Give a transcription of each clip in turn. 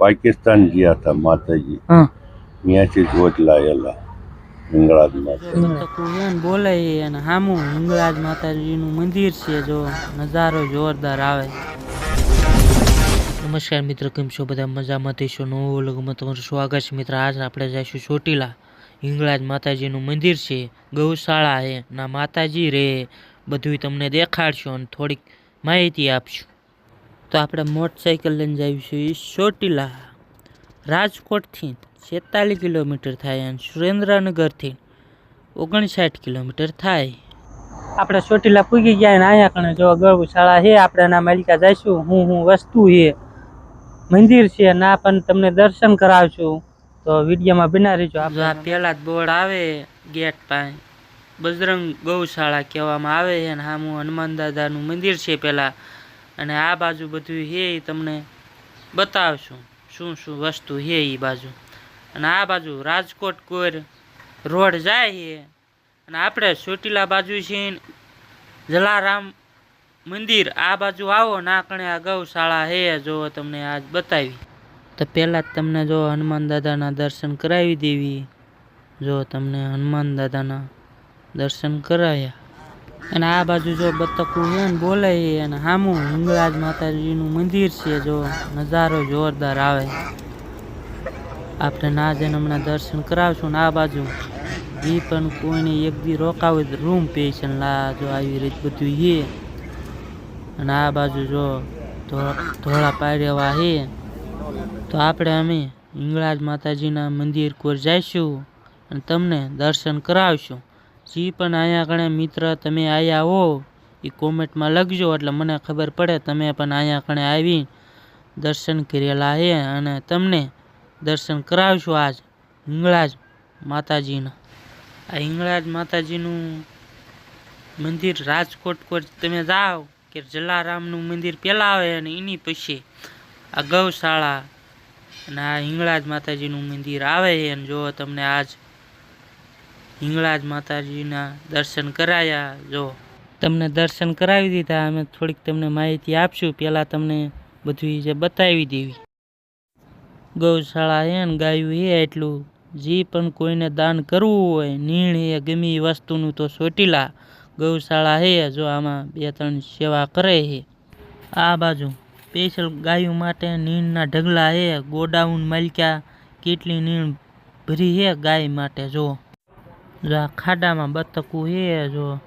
પાકિસ્તાન ગયા હતા માતાજી. હા. ત્યાંથી જોત લાયેલા હિંગળાજ માતા કુયન બોલે અને હામું હિંગળાજ માતાજીનું મંદિર છે જો નજારો જોરદાર આવે. નમસ્કાર મિત્ર કેમ છો? બધા મજામાં થઈશો નવું લગમાં તમારું સ્વાગત છે. મિત્ર આજ આપણે જઈશું ચોટીલા. હિંગળાજ માતાજીનું મંદિર છે. ગૌશાળા છે ના માતાજી રે. બધું તમને દેખાડશું અને થોડીક માહિતી આપશું. તો આપણે મોટરસાઇકલ લઈને જઈશું એ ચોટીલા. રાજકોટથી છેતાલીસ કિલોમીટર થાય અને સુરેન્દ્રનગરથી ઓગણસાઠ કિલોમીટર થાય. આપણે ચોટીલા પૂગી ગયા અને અહીંયા કણે જો ગૌશાળા છે આપણે એના માલિકા જઈશું. હું હું વસ્તુ છે મંદિર છે ના પણ તમને દર્શન કરાવશું. તો વિડીયોમાં બના રહીજો આ પહેલા જ બોર્ડ આવે ગેટ પાસે બજરંગ ગૌશાળા કહેવામાં આવે છે અને સામું હનુમાન દાદાનું મંદિર છે પહેલાં અને આ બાજુ બધું હે એ તમને બતાવશું. શું શું વસ્તુ છે એ બાજુ. અને આ બાજુ રાજકોટ કોર રોડ જાય છે અને આપણે ચોટીલા બાજુ છે જલારામ મંદિર. આ બાજુ આવો ના કણે આ ગૌશાળા હે, જો તમને આજ બતાવી. તો પહેલાં જ તમને જો હનુમાન દાદાના દર્શન કરાવી દેવી. જો તમને હનુમાન દાદાના દર્શન કરાવ્યા અને આ બાજુ જો બતકું છે ને બોલે અને સામું હિંગળાજ માતાજીનું મંદિર છે જો નજારો જોરદાર આવે. આપણે ના જઈને હમણાં દર્શન કરાવશું ને આ બાજુ. એ પણ કોઈને એક દી રોકાવે રૂમ પેશન લા જો આવી રીત બધું છે અને આ બાજુ જો ધોળા પાડ્યા છે તો આપણે અમે હિંગળાજ માતાજીના મંદિર કોર જઈશું અને તમને દર્શન કરાવશું. જે પણ અહીંયા કણે મિત્ર તમે આવ્યા હો એ કોમેન્ટમાં લખજો એટલે મને ખબર પડે તમે પણ અહીંયા કણે આવી દર્શન કરેલા છે અને તમને દર્શન કરાવશું આજ હિંગળાજ માતાજીના. આ હિંગળાજ માતાજીનું મંદિર રાજકોટ કોર તમે જાઓ કે જલારામનું મંદિર પહેલાં આવે અને એની પછી આ ગૌશાળા અને આ હિંગળાજ માતાજીનું મંદિર આવે છે અને જો તમને આજ હિંગળાજ માતાજીના દર્શન કરાયા. જો તમને દર્શન કરાવી દીધા, અમે થોડીક તમને માહિતી આપશું. પહેલાં તમને બધું જે બતાવી દેવી. ગૌશાળા છે ને ગાયું એ એટલું. જે પણ કોઈને દાન કરવું હોય, નીણ એ ગમે એ વસ્તુનું તો ચોટીલા ગૌશાળા હે, જો આમાં બે ત્રણ સેવા કરે છે આ બાજુ સ્પેશિયલ ગાયું માટે નીણના ઢગલા હે. ગોડાઉન માલિકા કેટલી નીણ ભરી હે ગાય માટે, જો. જો આ ખાડામાં બતકું હે જો.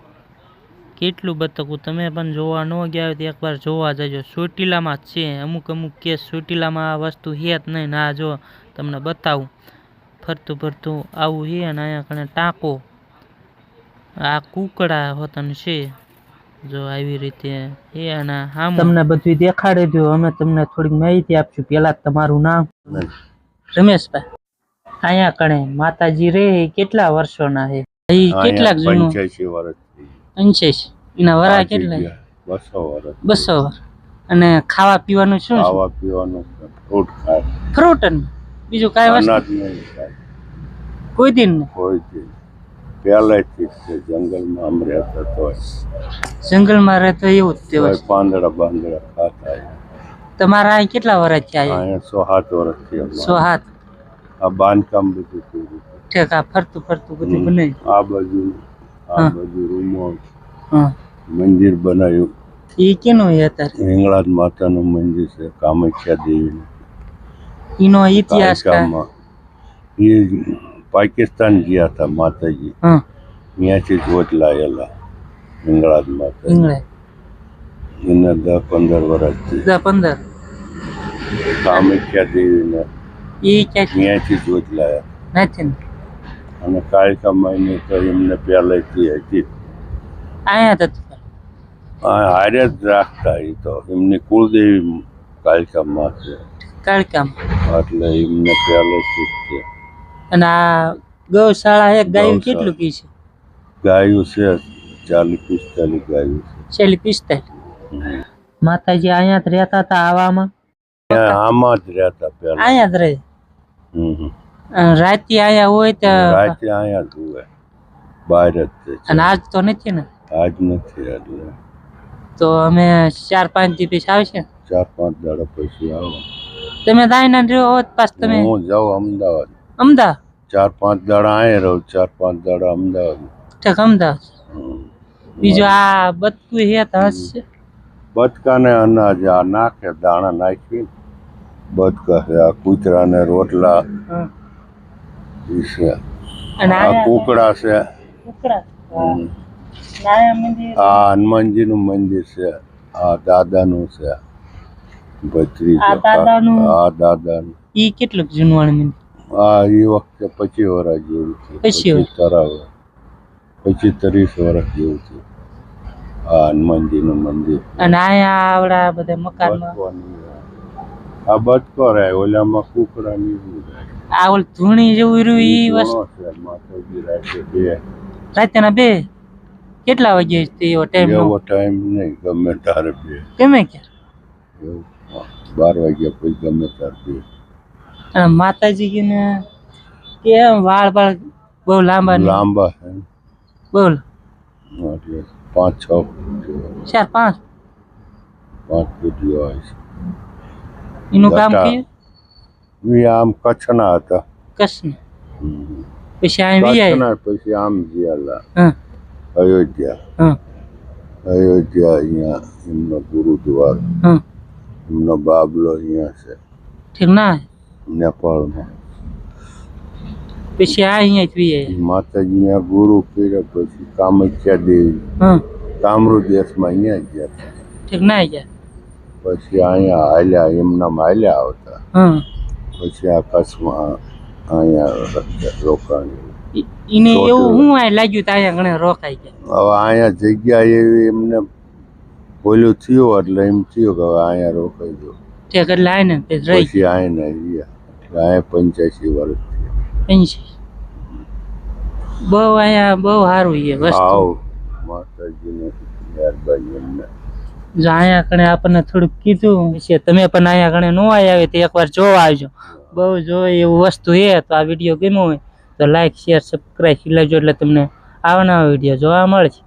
કેટલું બતકું તમે પણ જોવા ન ગયા હોય તો એકવાર જોવા જજો. ચોટીલામાં જ છે. અમુક અમુક કેસ ચોટીલામાં આ વસ્તુ છે જ નહીં. ના જો તમને બતાવું. ફરતું ફરતું આવું હે અને અહીંયા કણે ટાંકો. આ કુકડા હોતન છે. જો આવી રીતે એ અને આમ તમને બધું દેખાડી દો અમે તમને થોડીક માહિતી આપશું. પેલા તમારું નામ. રમેશભાઈ. અહીંયા કણે માતાજી રે કેટલા વર્ષોના છે? એ કેટલાક જૂનું? પંચ્યાસી વર્ષ એના વરા કેટલા? ગયા. બસો વર્ષ. બસો વાર અને ખાવા પીવાનું શું ખાવા પીવાનું ફ્રૂટ ખાય. ફ્રૂટ બીજું કાંઈ વસ્તુ? કોઈ દિન કોઈ દિન. પહેલેથી જ જંગલમાં આમ રહેતા તોય જંગલમાં રહેતો એવું જ તે તોય પાંદડા ખાતા તમારા અહીં કેટલા વર્ષ થયા અહીંયા સો સાત વર્ષ. સો હાથ આ બાંધકામ બધું કર્યું. આ ફરતું ફરતું બધું. આ બાજુ આ બાજુ રૂમો મંદિર બનાવ્યું. એ કેનું એ અત્યારે? હિંગળાજ માતાનું મંદિર છે કામાખ્યા દેવીનું. એનો ઇતિહાસ કા? એ પાકિસ્તાન ગયા હતા માતાજી. ત્યાંથી જોત લાયેલા હિંગળાજ માતા એના દસ પંદર વર્ષથી દસ પંદર. કામાખ્યા દેવીને એ ત્યાંથી જોત લાયા નથી અને કાળકા માઈને તો એમને પહેલેથી હતી. અહીંયા તો હારે જ રાખતા એ તો. એમની કુળદેવી કાળકા માં છે. કાળકામાં એટલે એમને પહેલેથી જ છે. અને આ ગૌશાળા એક ગાયું કેટલું પી છે? ગાયું છે ચાલીસ પિસ્તાલીસ ગાયું છે. છેલ્લી પિસ્તાલીસ. માતાજી અહીંયા જ રહેતા હતા આવામાં? આમાં જ રહેતા પહેલા. અહીંયા જ રહે. રાતે અહીંયા હોય તો રાતે અહીંયા જ બહાર જ છે. અને આજ તો નથી ને? આજ નથી એટલે. તો અમે ચાર પાંચ દિવસ આવશે? ચાર પાંચ દાડા પછી આવો. તમે દાયના રહ્યો હોત પાછ તમે હું જાઉં અમદાવાદ. અમદાવાદ? ચાર પાંચ દાડા અહીંયા રહું ચાર પાંચ દાડા અમદાવાદ. ઠીક અમદાવાદ. બીજું આ બતકું હે તો હશે. બટકાને અનાજ આ નાખે દાણા નાખી બચકા છે આ કૂતરાને રોટલા. છે. આ હનુમાનજી કુકડા છે. કુકડા? હા. હમ. મંદિર? આ છે. આ દાદાનું છે. ભત્રીજો. આ દાદાનું? આ ઈ કેટલું જૂનવાણી મંદિર? આ એ વખતે પચીસ વર્ષ જેવું છે પછી. તરાવ પચીસ ત્રીસ વર્ષ જેવું છે આ હનુમાનજીનું મંદિર. અને આયા આવડા બધા બચકોની આ બચકો રાય ઓલામાં કુકડા આ ઓલ ધૂણી જેવું રહ્યું ઈ વસ્તુ? માતાજી બે. રાતના બે? કેટલા વાગે તે એવો ટાઈમ એવો ટાઈમ નહીં ગમે તારે બે. ગમે બાર વાગ્યા પછી ગમે તારે બે. અને માતાજી કે ને કેમ વાળ વાળ બહુ લાંબા લાંબા છે. બોલ. એટલે પાંચ છ ચાર પાંચ? પાંચ ફૂટ જેવા છે. એનું કામ ગટા. કે એ આમ કચ્છના હતા. કચ્છના? પછી આમ વિયા પછી આમ ગયા અયોધ્યા. અયોધ્યા અહીંયા એમનો ગુરુદ્વાર. એમનો બાબલો અહીંયા છે. ઠીક નેપાળમાં. પછી આ અહીંયા જ વિયા માતાજી ના ગુરુ કર્યા પછી કામખ્યા દેવી. હા. કામરૂ દેશમાં અહીંયા ગયા હતા. ઠીક ના ગયા? પછી અહીંયા હાલ્યા એમનામાં હાલ્યા આવતા. પછી આકાશમાં અહીંયા રોકાણ. એને એવું હું આ લાગ્યું ત્યાં અહીંયા રોકાઈ ગયા. હવે અહીંયા જગ્યા એવી એમને બોલ્યું થયું એટલે એમ થયું કે હવે અહીંયા રોકાઈ ગયો. એટલે આને પછી અહીંયા રહ્યા એટલે અહીંયા પંચ્યાસી વર્ષ પંચ્યાસી. પંચી બહુ અહીંયા બહુ સારું છે વસ્તુ. માતાજીને મહેરબાની એમને જો અહીંયા કણે આપણને થોડુંક કીધું છે તમે પણ અહીંયા કણે નો આવે તો એકવાર જોવા આવજો. બહુ જો એવું વસ્તુ એ તો આ વીડિયો ગમ્યો હોય તો લાઈક શેર સબસ્ક્રાઈબ ખીલાવજો એટલે તમને આવા નવા વીડિયો જોવા મળશે.